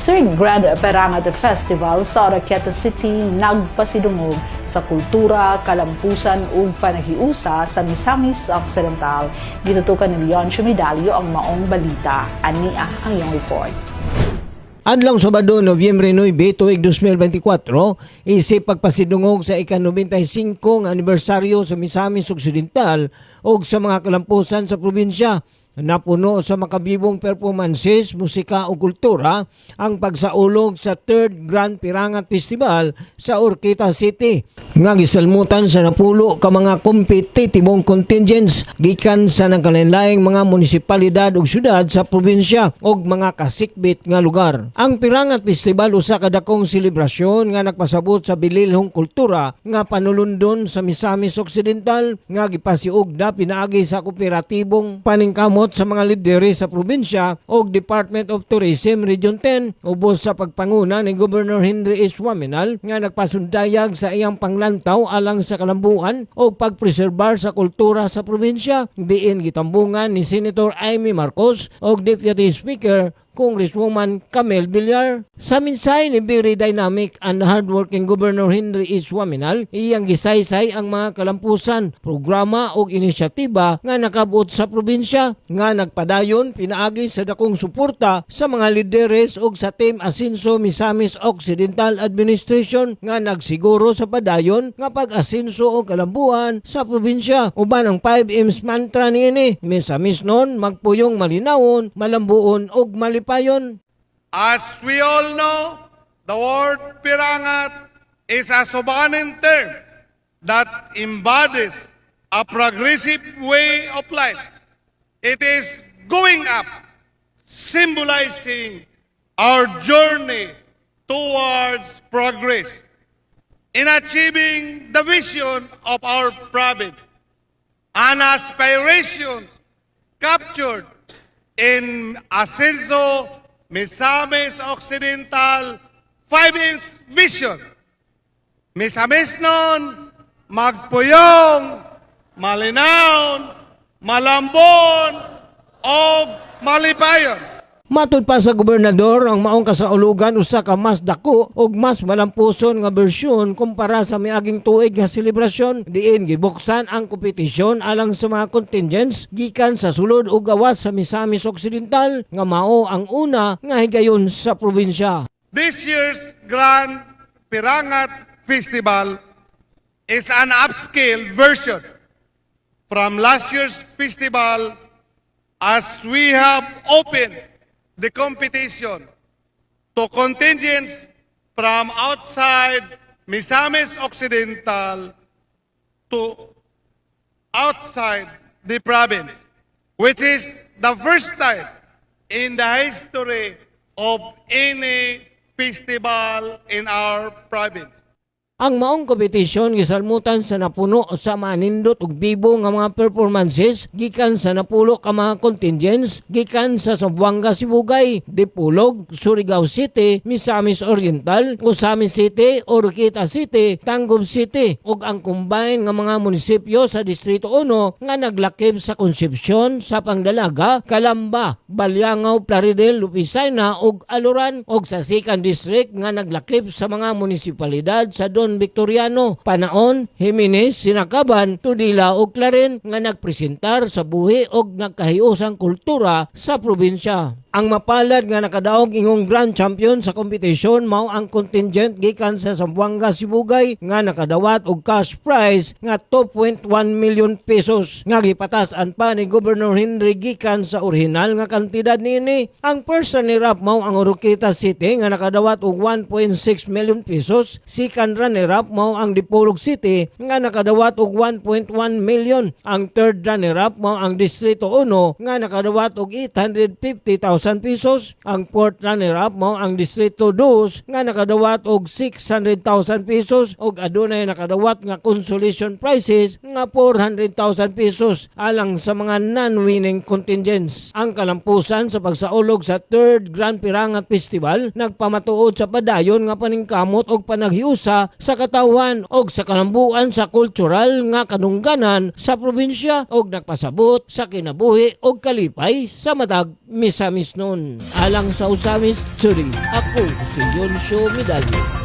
Third Grand Perangat Festival sa Oroquieta City nagpasidungog sa kultura, kalampusan ug panahiusa sa Misamis Occidental. Gitutukan ni Leon Chumidalio ang maong balita. Ania ang iyong report. Adlong Sabado, Nobyembre 9, tuig 2024, isip pagpasidungog sa ika-95 nga anibersaryo sa Misamis Occidental o sa mga kalampusan sa probinsya. Napuno sa makabibong performances, musika o kultura ang pagsaulog sa 3rd Grand Pirangat Festival sa Orquita City. Nga gisalmutan sa napulo ka mga kompetitibong contingents gikan sa nagkalain-laing mga munisipalidad ug syudad sa probinsya ug mga kasikbit nga lugar. Ang Pirangat Festival usa ka dakong selebrasyon nga nagpasabot sa bililhong kultura nga panulundon sa Misamis Occidental nga gipasiugda pinaagi sa kooperatibong paningkamot sa mga lideri sa probinsya ug Department of Tourism Region 10 ubos sa pagpanguna ni Governor Henry S. Waminal nga nagpasundayag sa iyang panglantaw alang sa kalambuan o pagpreserbar sa kultura sa probinsya diin gitambungan ni Senator Amy Marcos ug Deputy Speaker Congresswoman Camille Villar. Sa minsay ni Very Dynamic and hardworking Governor Henry E. Swaminal, iyang gisaysay ang mga kalampusan, programa o inisyatiba nga nakabot sa probinsya nga nagpadayon pinaagi sa dakong suporta sa mga lideres ug sa Team Asinso Misamis Occidental Administration nga nagsiguro sa padayon nga pag-asinso o kalambuan sa probinsya. Uban ang 5M's mantra niini, Misamis non magpuyong malinawon, malambuon ug malipayon. As we all know, the word pirangat is a Sobanen term that embodies a progressive way of life. It is going up, symbolizing our journey towards progress in achieving the vision of our province and aspirations captured in Ascenso Misamis Occidental 5-inch vision. Misamis nun, magpuyong, malinawon, malambon, o malipayon. Matod pa sa gobernador ang maong kasaulugan usa ka mas dako ug mas malampuson nga bersyon kumpara sa miaging tuig nga selebrasyon diin gibuksan ang kompetisyon alang sa mga contingents gikan sa sulod ug gawas sa Misamis Occidental nga mao ang una nga higayon sa probinsya. This year's Grand Pirangat Festival is an upscale version from last year's festival as we have opened the competition to contingents from outside Misamis Occidental to outside the province, which is the first time in the history of any festival in our province. Ang maong kompetisyon gisalmutan sa napuno sa manindot ug bibo nga mga performances gikan sa napulo ka mga contingents gikan sa Zamboanga Sibugay, Dipulog, Surigao City, Misamis Oriental, Usamis City, Oroquita City, Tangub City ug ang combine nga mga munisipyo sa Distrito 1 nga naglakip sa Concepcion, sa Pangdalaga, Calamba, Balyangaw, Plaridel, Lupisayna ug Aluran ug sa Second District nga naglakip sa mga munisipalidad sa Don Victoriano, Panaon, Jimenez, Sinakaban, Tudela ug Claren nga nagpresentar sa buhi ug nagkahiusang kultura sa probinsya. Ang mapalad nga nakadaog ingong grand champion sa kompetisyon mao ang contingent gikan sa Zamboanga Sibugay nga nakadawat og cash prize nga 2.1 million pesos nga gipatasan pa ni Governor Henry gikan sa orihinal nga kantidad niini. Ang first runner-up mao ang Oroquita City nga nakadawat og 1.6 million pesos. Second runner-up mao ang Dipolog City nga nakadawat og 1.1 million. Ang third runner-up mao ang Distrito 1 nga nakadawat og 850,000 pesos. Ang fourth runner-up mao ang Distrito 2 nga nakadawat og 600,000 pesos ug adunay nakadawat nga consolation prizes nga 400,000 pesos alang sa mga non-winning contingents. Ang kalampusan sa pagsaulog sa 3rd Grand Pirangat Festival nagpamatuod sa padayon nga paningkamot og panaghiusa sa sa katawan og sa kalambuan sa kultural nga kanungganan sa probinsya og nagpasabot sa kinabuhi og kalipay sa matag Misamis nun. Alang sa Usamis, Tsuri, ako si Jonsio Medalyo.